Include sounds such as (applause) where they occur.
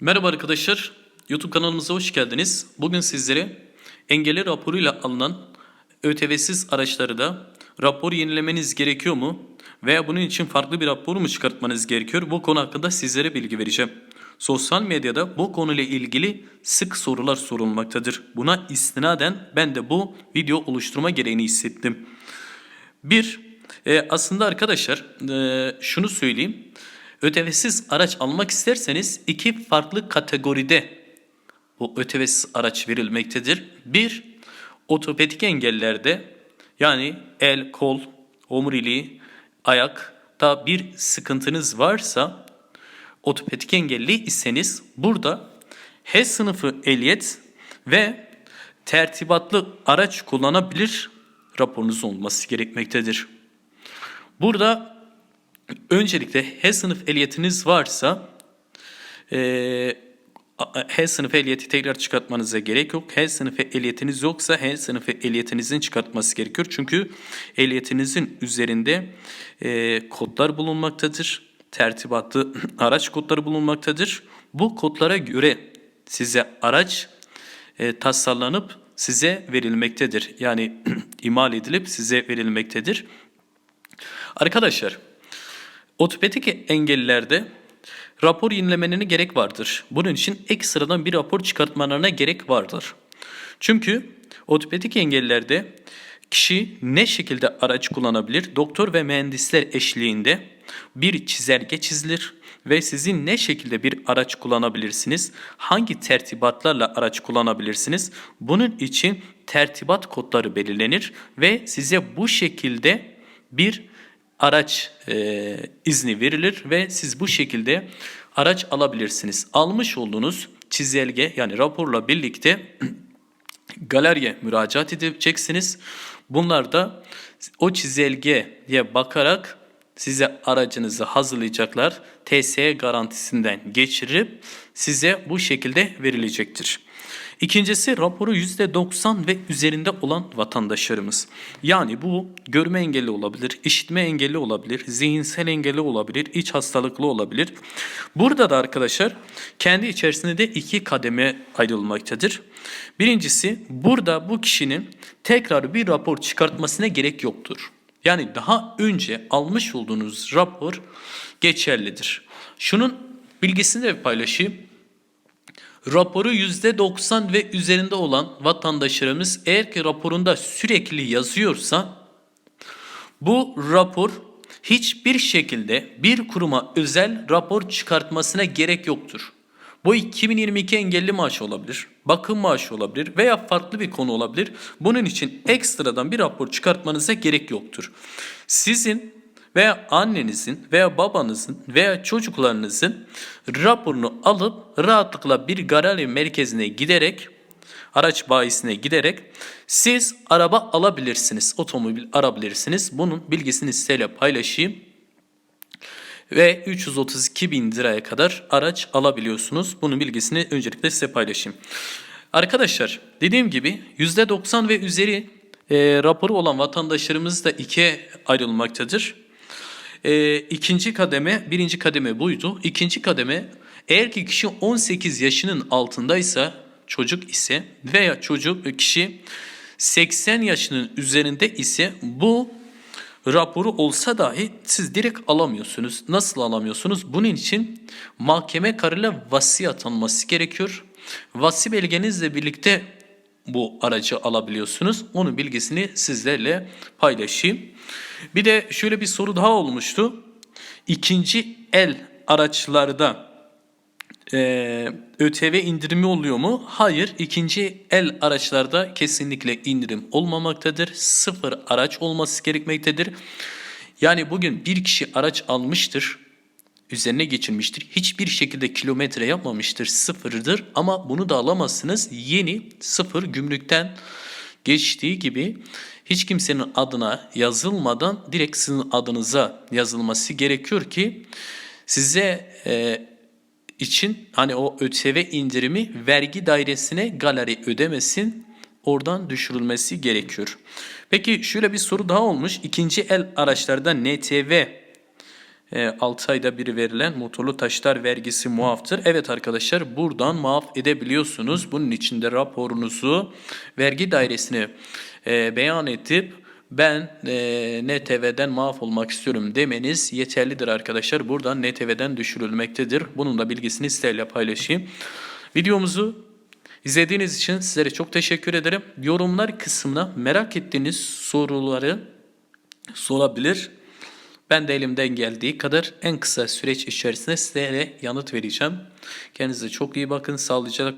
Merhaba arkadaşlar, YouTube kanalımıza hoş geldiniz. Bugün sizlere engelli raporuyla alınan ÖTV'siz araçları da rapor yenilemeniz gerekiyor mu? Veya bunun için farklı bir rapor mu çıkartmanız gerekiyor? Bu konu hakkında sizlere bilgi vereceğim. Sosyal medyada bu konuyla ilgili sık sorular sorulmaktadır. Buna istinaden ben de bu video oluşturma gereğini hissettim. Bir, e, aslında arkadaşlar e, şunu söyleyeyim. ÖTV'siz araç almak isterseniz iki farklı kategoride bu ÖTV'siz araç verilmektedir. Bir, ortopedik engellerde yani el, kol, omuriliği, ayakta bir sıkıntınız varsa ortopedik engelli iseniz burada H sınıfı ehliyet ve tertibatlı araç kullanabilir raporunuz olması gerekmektedir. Burada öncelikle H sınıf ehliyetiniz varsa eee, H sınıfı ehliyeti tekrar çıkartmanıza gerek yok. H sınıfı ehliyetiniz yoksa H sınıfı ehliyetinizin çıkartması gerekiyor. Çünkü ehliyetinizin üzerinde eee, kodlar bulunmaktadır. Tertibatlı (clears throat) araç kodları bulunmaktadır. Bu kodlara göre size araç e, tasarlanıp size verilmektedir. Yani (clears throat) imal edilip size verilmektedir. Arkadaşlar, ortopedik engellilerde rapor yenilemelerine gerek vardır. Bunun için ekstradan bir rapor çıkartmalarına gerek vardır. Çünkü ortopedik engellilerde kişi ne şekilde araç kullanabilir? Doktor ve mühendisler eşliğinde bir çizelge çizilir ve sizin ne şekilde bir araç kullanabilirsiniz? Hangi tertibatlarla araç kullanabilirsiniz? Bunun için tertibat kodları belirlenir ve size bu şekilde bir araç e, izni verilir ve siz bu şekilde araç alabilirsiniz. Almış olduğunuz çizelge yani raporla birlikte (clears throat) galeriye müracaat edeceksiniz. Bunlar da o çizelgeye bakarak size aracınızı hazırlayacaklar. TSE garantisinden geçirip size bu şekilde verilecektir. İkincisi raporu %90 ve üzerinde olan vatandaşlarımız. Yani bu görme engelli olabilir, işitme engelli olabilir, zihinsel engelli olabilir, iç hastalıklı olabilir. Burada da arkadaşlar kendi içerisinde de iki kademe ayrılmaktadır. Birincisi burada bu kişinin tekrar bir rapor çıkartmasına gerek yoktur. Yani daha önce almış olduğunuz rapor geçerlidir. Şunun bilgisini de paylaşayım. Raporu %90 ve üzerinde olan vatandaşlarımız eğer ki raporunda sürekli yazıyorsa bu rapor hiçbir şekilde bir kuruma özel rapor çıkartmasına gerek yoktur. Bu 2022 engelli maaşı olabilir, bakım maaşı olabilir veya farklı bir konu olabilir. Bunun için ekstradan bir rapor çıkartmanıza gerek yoktur. Sizin veya annenizin veya babanızın veya çocuklarınızın raporunu alıp rahatlıkla bir galeri merkezine giderek araç bayisine giderek siz araba alabilirsiniz. Otomobil alabilirsiniz. Bunun bilgisini sizinle paylaşayım. Ve 332 bin liraya kadar araç alabiliyorsunuz. Bunun bilgisini öncelikle size paylaşayım. Arkadaşlar dediğim gibi %90 ve üzeri e, raporu olan vatandaşlarımız da ikiye ayrılmaktadır. E, ikinci kademe, birinci kademe buydu. İkinci kademe eğer ki kişi 18 yaşının altındaysa çocuk ise veya çocuk kişi 80 yaşının üzerinde ise bu raporu olsa dahi siz direkt alamıyorsunuz. Nasıl alamıyorsunuz? Bunun için mahkeme kararıyla vasi atanması gerekiyor. Vasi belgenizle birlikte bu aracı alabiliyorsunuz. Onun bilgisini sizlerle paylaşayım. Bir de şöyle bir soru daha olmuştu. İkinci el araçlarda e, ÖTV indirimi oluyor mu? Hayır. ikinci el araçlarda kesinlikle indirim olmamaktadır. Sıfır araç olması gerekmektedir. Yani bugün bir kişi araç almıştır, üzerine geçirmiştir. Hiçbir şekilde kilometre yapmamıştır, sıfırdır. Ama bunu da alamazsınız. Yeni sıfır gümrükten geçtiği gibi hiç kimsenin adına yazılmadan direkt sizin adınıza yazılması gerekiyor ki size e, için hani o ÖTV indirimi vergi dairesine galeri ödemesin oradan düşürülmesi gerekiyor. Peki şöyle bir soru daha olmuş. İkinci el araçlarda NTV 6 ayda bir verilen motorlu taşıtlar vergisi muaftır. Evet arkadaşlar buradan muaf edebiliyorsunuz. Bunun için de raporunuzu vergi dairesine e, beyan edip ben e, NTV'den muaf olmak istiyorum demeniz yeterlidir arkadaşlar. Buradan NTV'den düşürülmektedir. Bunun da bilgisini sizlerle paylaşayım. Videomuzu izlediğiniz için sizlere çok teşekkür ederim. Yorumlar kısmına merak ettiğiniz soruları sorabilir. Ben de elimden geldiği kadar en kısa süreç içerisinde sizlere yanıt vereceğim. Kendinize çok iyi bakın. Sağlıcakla